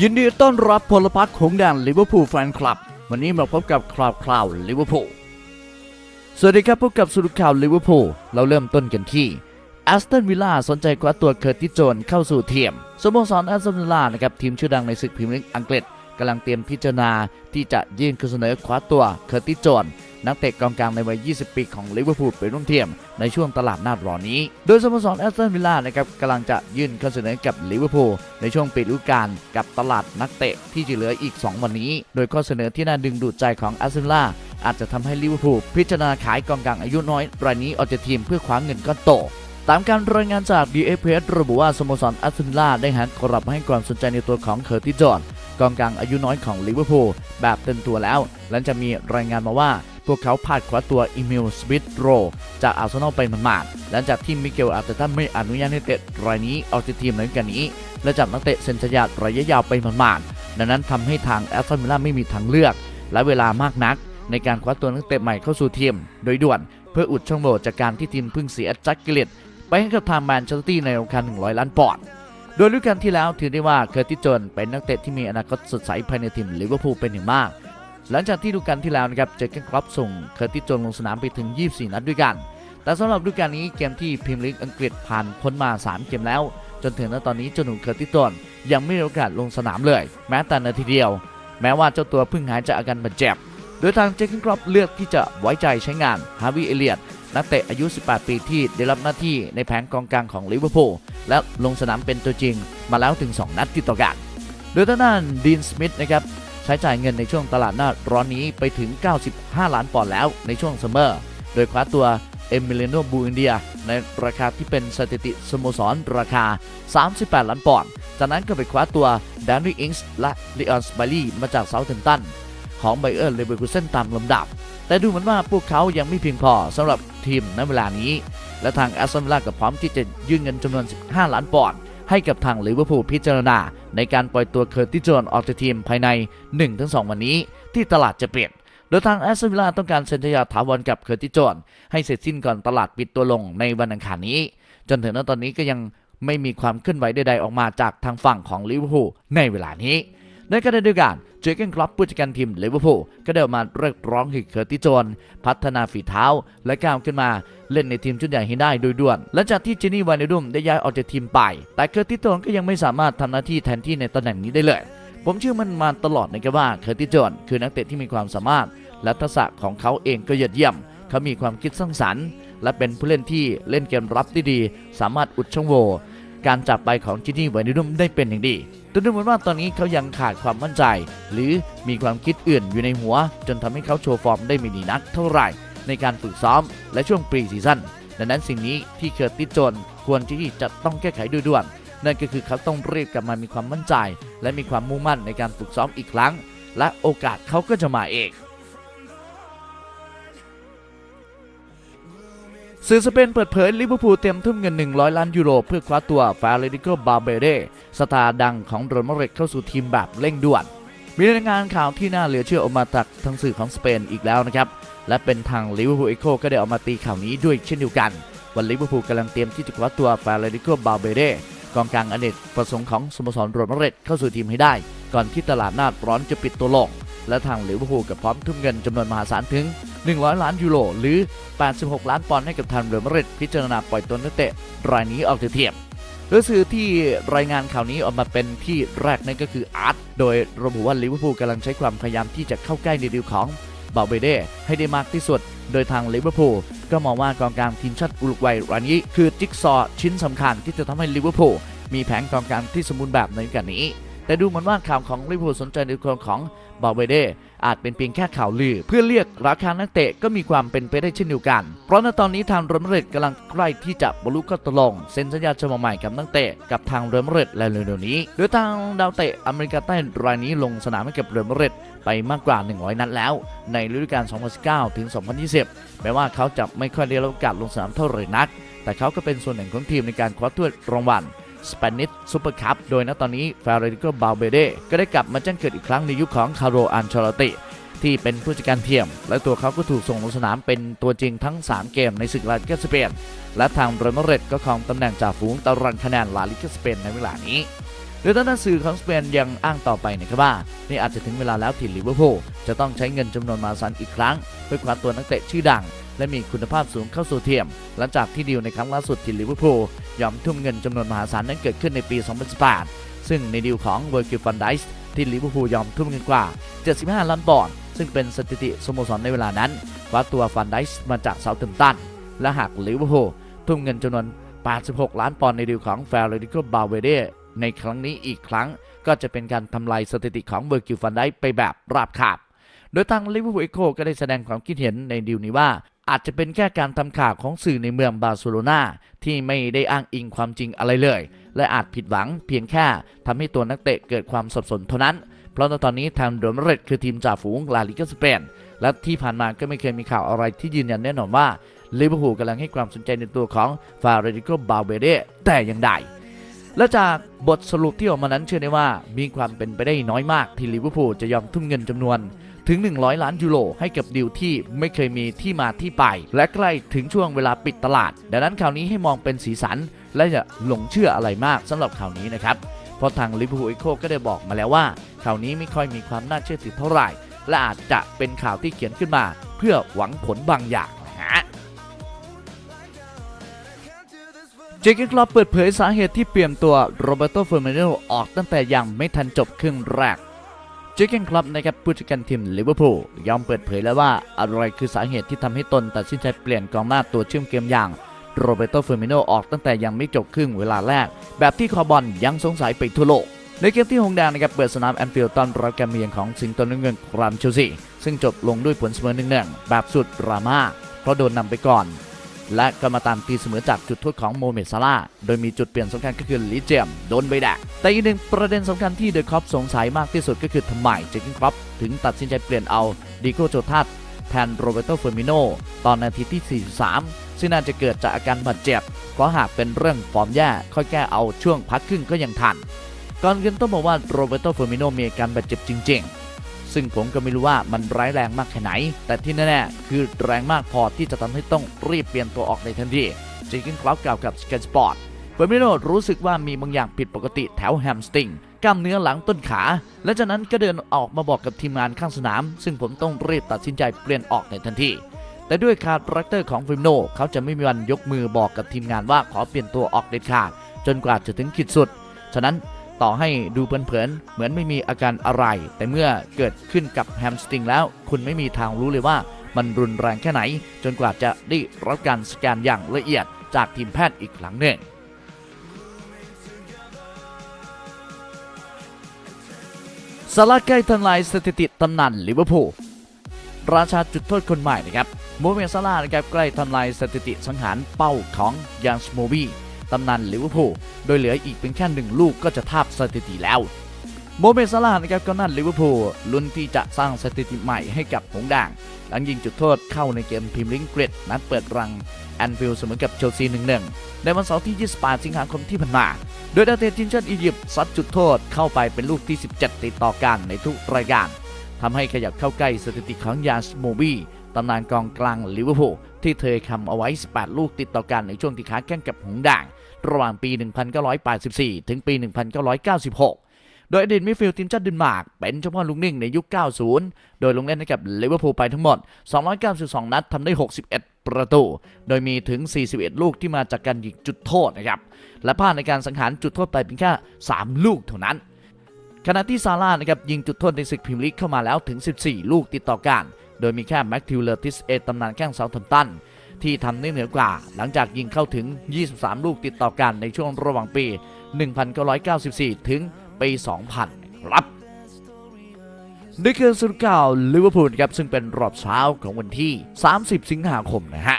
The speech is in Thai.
ยินดีต้อนรับพลพรรคของแดนลิเวอร์พูลแฟนคลับ วันนี้มาพบกับคราวคราวลิเวอร์พูลสวัสดีครับพบกับสุดข่าวลิเวอร์พูลเราเริ่มต้นกันที่แอสตันวิลล่าสนใจคว้าตัวเคอร์ติโจนเข้าสู่ทีมสโมสรแอสตันวิลล่านะครับทีมชื่อดังในศึกพรีเมียร์ลีกอังกฤษกำลังเตรียมพิจารณาที่จะยื่นข้อเสนอคว้าตัวเคอร์ติโจน นักเตะกองกลางในวัย 20 ปีของลิเวอร์พูลไปร่วมทียมในช่วงตลาดหน้าร้อนนี้ โดยสโมสรแอสตันวิลล่านะครับกำลังจะยื่นข้อเสนอกับลิเวอร์พูลในช่วงปิดฤดูกาลกับตลาดนักเตะที่จะเหลืออีก 2 วันนี้ โดยข้อเสนอที่น่าดึงดูดใจของแอสตันวิลล่าอาจจะทำให้ลิเวอร์พูลพิจารณาขายกองกลางอายุน้อยรายนี้ออกจากทีมเพื่อคว้าเงินก้อนโตตามการรายงานจาก DFS ระบุว่าสโมสรแอสตันวิลล่าได้หันกลับมาให้ความสนใจในตัวของเคอร์ติจอนกองกลางอายุน้อยของลิเวอร์พูลแบบเต็มตัวแล้วหลังจากมีรายงานมาว่า พวกเขาพลาดคว้าตัวอีมิลสมิธโรจากอาร์เซนอลไปหมาดๆหลังจากที่มิเกลอาร์เตต้าไม่อนุญาตให้เตะรายนี้ออกจากทีมในกันนี้ และจับนักเตะเซ็นสัญญาระยะยาวไปหมาดๆดังนั้นทำให้ทางแอสตันวิลล่าไม่มีทางเลือก และเวลามากนัก ในการคว้าตัวนักเตะใหม่เข้าสู่ทีม โดยด่วนเพื่ออุดช่องโหว่จากการที่ทีมเพิ่งเสียแจ็คกิลเลตไปให้กับทางแมนเชสเตอร์ตี้ในราคา100 ล้านปอนด์โดยฤดูกาลที่แล้วถือได้ว่าเคอร์ติจนเป็นนักเตะที่มีอนาคตสดใสภายในทีมลิเวอร์พูลเป็นอย่างมาก หลังจากที่ดูกาลที่แล้วนะครับเจอร์เกนครอปส่งเคอร์ติโจนลงสนามไปถึง 24 นัดด้วยกัน แต่สำหรับดูกาลนี้เกมที่พรีเมียร์ลีกอังกฤษผ่านพ้นมา 3 เกมแล้ว จนถึงณตอนนี้เจ้าหนุ่มเคอร์ติโจนยังไม่มีโอกาสลงสนามเลย แม้แต่นาทีเดียว แม้ว่าเจ้าตัวเพิ่งหายจากอาการบาดเจ็บ โดยทางเจคเกนครอปเลือกที่จะไว้ใจใช้งานฮาวิเอเลียตนักเตะอายุ 18 ปีที่ได้รับหน้าที่ในแผงกองกลางของลิเวอร์พูลและลงสนามเป็นตัวจริงมาแล้วถึง 2 นัดติดต่อกัน โดยทางด้านดีนสมิธนะครับ ใช้จ่ายเงินในช่วงตลาดหน้าร้อนนี้ไปถึง 95 ล้านปอนด์แล้วในช่วงซัมเมอร์ โดยคว้าตัวเอมิเลโนบูอินเดีย ในราคาที่เป็นสถิติสโมสรราคา 38 ล้านปอนด์ จากนั้นก็ไปคว้าตัวแดนนี่อิงส์และลีออนสไบลี่มาจากเซาท์เทมป์ตันของไบเออร์เลเวอร์คูเซนตามลำดับ แต่ดูเหมือนว่าพวกเขายังไม่เพียงพอสำหรับทีมในเวลานี้ และทางแอสตันวิลล่าก็พร้อมที่จะยื่นเงินจำนวน 15 ล้านปอนด์ ให้กับทางลิเวอร์พูลพิจารณา ในการปล่อยตัวเคอร์ติจอนออกจากทีมภายใน 1-2 วันนี้ ที่ตลาดจะเปลี่ยนโดยทางแอสตันวิลล่าต้องการเซ็นสัญญาถาวรกับเคอร์ติจอนให้เสร็จสิ้นก่อนตลาดปิดตัวลงในวันอังคารนี้ จนถึงณตอนนี้ก็ยังไม่มีความเคลื่อนไหวใดๆออกมาจากทางฝั่งของลิเวอร์พูลในเวลานี้ ในขณะเดียวกันเจเกนคลับผู้จัดการทีมลิเวอร์พูลก็ได้ออกมาเรียกร้องให้เคอร์ติสโจนพัฒนาฝีเท้า และก้าวขึ้นมาเล่นในทีมชุดใหญ่ให้ได้โดยด่วนหลังจากที่เจนี่วานเนดุมได้ย้ายออกจากทีมไป แต่เคอร์ติสโจนก็ยังไม่สามารถทำหน้าที่แทนที่ในตำแหน่งนี้ได้เลย ผมเชื่อมันมาตลอดนะครับว่าเคอร์ติสโจนคือนักเตะที่มีความสามารถ และทักษะของเขาเองก็ยอดเยี่ยม เขามีความคิดสร้างสรรค์ และเป็นผู้เล่นที่เล่นเกมรับได้ดี สามารถอุดช่องโหว่ การจากไปของจินี่ไวนิดุมได้เป็นอย่างดีแต่ดูเหมือนว่าตอนนี้เขายังขาดความมั่นใจ หรือมีความคิดอื่นอยู่ในหัว จนทำให้เขาโชว์ฟอร์มได้ไม่ดีนักเท่าไหร่ ในการฝึกซ้อมและช่วงปรีซีซั่นดังนั้นสิ่งนี้ที่เคอร์ติจนควรที่จะต้องแก้ไขดยด่วน นั่นก็คือเขาต้องรีบกลับมามีความมั่นใจ และมีความมุ่งมั่นในการฝึกซ้อมอีกครั้ง และโอกาสเขาก็จะมาเอง สื่อสเปนเปิดเผยลิเวอร์พูลเตรียมทุ่มเงิน 100 ล้านยูโร เพื่อคว้าตัวฟาเรดิโกบาเบเรสตาร์ดังของโรมาเรกเข้าสู่ทีมแบบเร่งด่วน มีรายงานข่าวที่น่าเหลือเชื่อออกมาจากทางสื่อของสเปนอีกแล้วนะครับ และเป็นทางลิเวอร์พูลเอโคก็ได้ออกมาตีข่าวนี้ด้วยเช่นเดียวกันวันลิเวอร์พูลกำลังเตรียมที่จะคว้าตัวฟาเรดิโกบาเบเรกองกลางอเนกประสงค์ของสโมสรโรมาเรกเข้าสู่ทีมให้ได้ ก่อนที่ตลาดน้าร้อนจะปิดตัวลงและทางลิเวอร์พูลก็พร้อมทุ่มเงินจำนวนมหาศาลถึง 100 ล้านยูโรหรือ 86 ล้านปอนด์ให้กับทางเรอมาริดพิจารณาปล่อยตัวนักเตะรายนี้ออกจากทีมโดยสื่อที่รายงานข่าวนี้ออกมาเป็นที่แรกนั่นก็คืออาร์ตโดยระบุว่าลิเวอร์พูลกำลังใช้ความพยายามที่จะเข้าใกล้ในดีลของบาเบเดให้ได้มากที่สุด โดยทางลิเวอร์พูลก็มองว่ากองกลางทีมชาติอุรุกวัยรายนี้ คือจิ๊กซอชิ้นสำคัญที่จะทำให้ลิเวอร์พูลมีแผงกองกลางที่สมบูรณ์แบบในกาลนี้ แต่ดูเหมือนว่าข่าวของลิเวอร์พูลสนใจในตัวของบาเบเดอาจเป็นเพียงแค่ข่าวลือ เพื่อเรียกราคานักเตะก็มีความเป็นไปได้เช่นเดียวกัน เพราะณตอนนี้ทางเรอัลมาดริดกำลังใกล้ที่จะบรรลุข้อตกลงเซ็นสัญญาฉบับใหม่กับนักเตะกับทางเรอัลมาดริดและเร็วๆนี้ โดยทางดาวเตะอเมริกาใต้รายนี้ลงสนามให้กับเรอัลมาดริดไปมากกว่า 100 นัดแล้ว ในฤดูกาล 2019 ถึง 2020 แม้ว่าเขาจะไม่ค่อยได้รับโอกาสลงสนามเท่าไหร่นัก แต่เขาก็เป็นส่วนหนึ่งของทีมในการคว้าถ้วยรางวัล สเปนิชซูเปอร์คัพโดยณตอนนี้ฟาเรดิโกบาเบเดก็ได้กลับมาแจ้งเกิดอีกครั้งในยุคของคาร์โรอันเชลติที่เป็นผู้จัดการทีมและตัวเขาก็ถูกส่งลงสนามเป็นตัวจริงทั้ง 3 เกมในศึกลาลิกาสเปนและทางเรอัลมริดก็ครองตำแหน่งจ่าฝูงตารางคะแนนลาลิกาสเปนในเวลานี้โดยทางด้านสื่อของสเปนยังอ้างต่อไปนะครับว่า นี่อาจจะถึงเวลาแล้วที่ลิเวอร์พูลจะต้องใช้เงินจำนวนมหาศาลอีกครั้ง เพื่อคว้าตัวนักเตะชื่อดัง และมีคุณภาพสูงเข้าสู่ทีมหลังจากที่ดีลในครั้งล่าสุดที่ลิเวอร์พูล ยอมทุ่มเงินจำนวนมหาศาลนั้นเกิดขึ้นในปี 2018 ซึ่งในดีลของเวอร์กิลฟันไดส์ที่ลิเวอร์พูลยอมทุ่มเงินกว่า 75 ล้านปอนด์ซึ่งเป็นสถิติสโมสรในเวลานั้นคว้าตัวฟันไดส์มาจากเซาท์แฮมตันและหากลิเวอร์พูลทุ่มเงินจำนวน 86 ล้านปอนด์ในดีลของเฟรเดิโกบาเวเดในครั้งนี้อีกครั้งก็จะเป็นการทำลายสถิติของเวอร์กิลฟันไดไปแบบราบคาบ โดยทางลิเวอร์พูลเอโคก็ได้แสดงความคิดเห็นในดีลนี้ว่า อาจจะเป็นแค่การทำข่าวของสื่อในเมืองบาร์เซโลนาที่ไม่ได้อ้างอิงความจริงอะไรเลย และอาจผิดหวังเพียงแค่ทำให้ตัวนักเตะเกิดความสับสนเท่านั้น เพราะในตอนนี้ทางเดรมเรตคือทีมจ่าฝูงลาลิกาสเปนและที่ผ่านมาก็ไม่เคยมีข่าวอะไรที่ยืนยันแน่นอนว่าลิเวอร์พูลกำลังให้ความสนใจในตัวของฟาเรดิโกบาเบเดแต่อย่างใดและจากบทสรุปที่ออกมานั้นเชื่อได้ว่ามีความเป็นไปได้น้อยมากที่ลิเวอร์พูลจะยอมทุ่มเงินจำนวน ถึง 100 ล้านยูโรให้กับดีลที่ไม่เคยมีที่มาที่ไป และใกล้ถึงช่วงเวลาปิดตลาด ดังนั้นข่าวนี้ให้มองเป็นสีสัน และอย่าหลงเชื่ออะไรมากสำหรับข่าวนี้นะครับเพราะทางลิเวอร์พูลเอโคก็ได้บอกมาแล้วว่าข่าวนี้ไม่ค่อยมีความน่าเชื่อถือเท่าไหร่ และอาจจะเป็นข่าวที่เขียนขึ้นมา เพื่อหวังผลบางอย่างนะฮะเจเกนคลอปเปิดเผยสาเหตุที่เปลี่ยนตัวโรเบโตเฟอร์มิโนออกตั้งแต่ยังไม่ทันจบครึ่งแรก จเกนคลับนะครับผู้จัดการทีมลิเวอร์พูลยอมเปิดเผยแล้วว่าอะไรคือสาเหตุที่ทำให้ตนตัดสินใจเปลี่ยนกองหน้าตัวเชื่อมเกมอย่างโรเบโตเฟอร์มิโนออกตั้งแต่ยังไม่จบครึ่งเวลาแรก แบบที่คอบอลยังสงสัยไปทั่วโลก ในเกมที่หงแดงนะครับเปิดสนามแอนฟิลด์ตอนรับการมเยือนของสิงโตน้ำเงินครามเชลซีซึ่งจบลงด้วยผลเสมอหนึ่งหนึ่งแบบสุดดราม่าเพราะโดนนำไปก่อน และก็มาตามตีเสมอจากจุดโทษของโมเมดซาลาโดยมีจุดเปลี่ยนสำคัญก็คือลิเจมโดนใบแดงแต่อีกหนึ่งประเด็นสำคัญที่เดอะครอปสงสัยมากที่สุดก็คือทำไมเจคิงครอปถึงตัดสินใจเปลี่ยนเอาดิโกโจทัสแทนโรเบโตเฟอร์มิโนตอนนาทีที่ 43 ซึ่งน่าจะเกิดจากอาการบาดเจ็บ เพราะหากเป็นเรื่องฟอร์มแย่ค่อยแก้เอาช่วงพักครึ่งก็ยังทัน ก่อนอื่นต้องบอกว่าโรเบโตเฟอร์มิโนมีอาการบาดเจ็บจริง ๆ ซึ่งผมก็ไม่รู้ว่ามันร้ายแรงมากแค่ไหน แต่ที่แน่ๆคือแรงมากพอที่จะทำให้ต้องรีบเปลี่ยนตัวออกในทันทีเจคินคลับกล่าวกับสเกนสปอร์ตเฟอร์มิโนรู้สึกว่ามีบางอย่างผิดปกติแถวแฮมสติงกล้ามเนื้อหลังต้นขา และจากนั้นก็เดินออกมาบอกกับทีมงานข้างสนาม ซึ่งผมต้องรีบตัดสินใจเปลี่ยนออกในทันทีแต่ด้วยคาแรคเตอร์ของฟิมโนเขาจะไม่มีวันยกมือบอกกับทีมงานว่าขอเปลี่ยนตัวออกเด็ดขาด จนกว่าจะถึงขีดสุด ฉะนั้น ต่อให้ดูเผินๆเหมือนไม่มีอาการอะไร แต่เมื่อเกิดขึ้นกับแฮมสตริงแล้ว คุณไม่มีทางรู้เลยว่ามันรุนแรงแค่ไหน จนกว่าจะได้รับการสแกนอย่างละเอียดจากทีมแพทย์อีกครั้งหนึ่งซาลาใกล้ทำลายสถิติตำนานลิเวอร์พูลราชาจุดโทษคนใหม่นะครับ โมเมซาลานะครับใกล้ทำลายสถิติสังหารเป้าของยานสโมบี ตำนานลิเวอร์พูลโดยเหลืออีกเพียงแค่หนึ่งลูกก็จะทาบสถิติแล้วโมเมนซาลานะครับก็นั่นลิเวอร์พูลลุ้นที่จะสร้างสถิติใหม่ให้กับหงด่าง หลังยิงจุดโทษเข้าในเกมพรีเมียร์ลีกอังกฤษนัดเปิดรังแอนฟิลด์เสมอกับเชลซี1-1ในวันเสาร์ที่ 28 สิงหาคมที่ผ่านมา โดยดาเตะทีมชาติอียิปต์ซัดจุดโทษเข้าไปเป็นลูกที่ 17 ติดต่อกันในทุกรายการทำให้ขยับเข้าใกล้สถิติของยานสโมบี ตำนานกองกลางลิเวอร์พูลที่เธอทำเอาไว้ 18 ลูกติดต่อกันในช่วงที่ค้าแข่งกับหงด่าง ระหว่างปี 1984 ถึงปี 1996 โดยอดีตมิดฟิลด์ทีมชาติเดนมาร์กเป็นเฉพาะลุงนิ่งในยุค 90 โดยลงเล่นให้กับลิเวอร์พูลไปทั้งหมด 292 นัดทำได้ 61 ประตู โดยมีถึง 41 ลูกที่มาจากการยิงจุดโทษนะครับ และพลาดในการสังหารจุดโทษไปเพียงแค่ 3 ลูกเท่านั้นขณะที่ซาร่านะครับยิงจุดโทษในศึกพรีเมียร์ลีกเข้ามาแล้วถึง 14 ลูกติดต่อกัน โดยมีแค่แม็กทิวเลอร์ติสเอตำนานแข้งเซาท์แฮมป์ตันที่ทำได้เหนือกว่า หลังจากยิงเข้าถึง 23 ลูกติดต่อกันในช่วงระหว่างปี 1994 ถึงปี 2000 ครับนี่คือสุดเก่าลิเวอร์พูลครับซึ่งเป็นรอบเช้าของวันที่ 30 สิงหาคมนะฮะ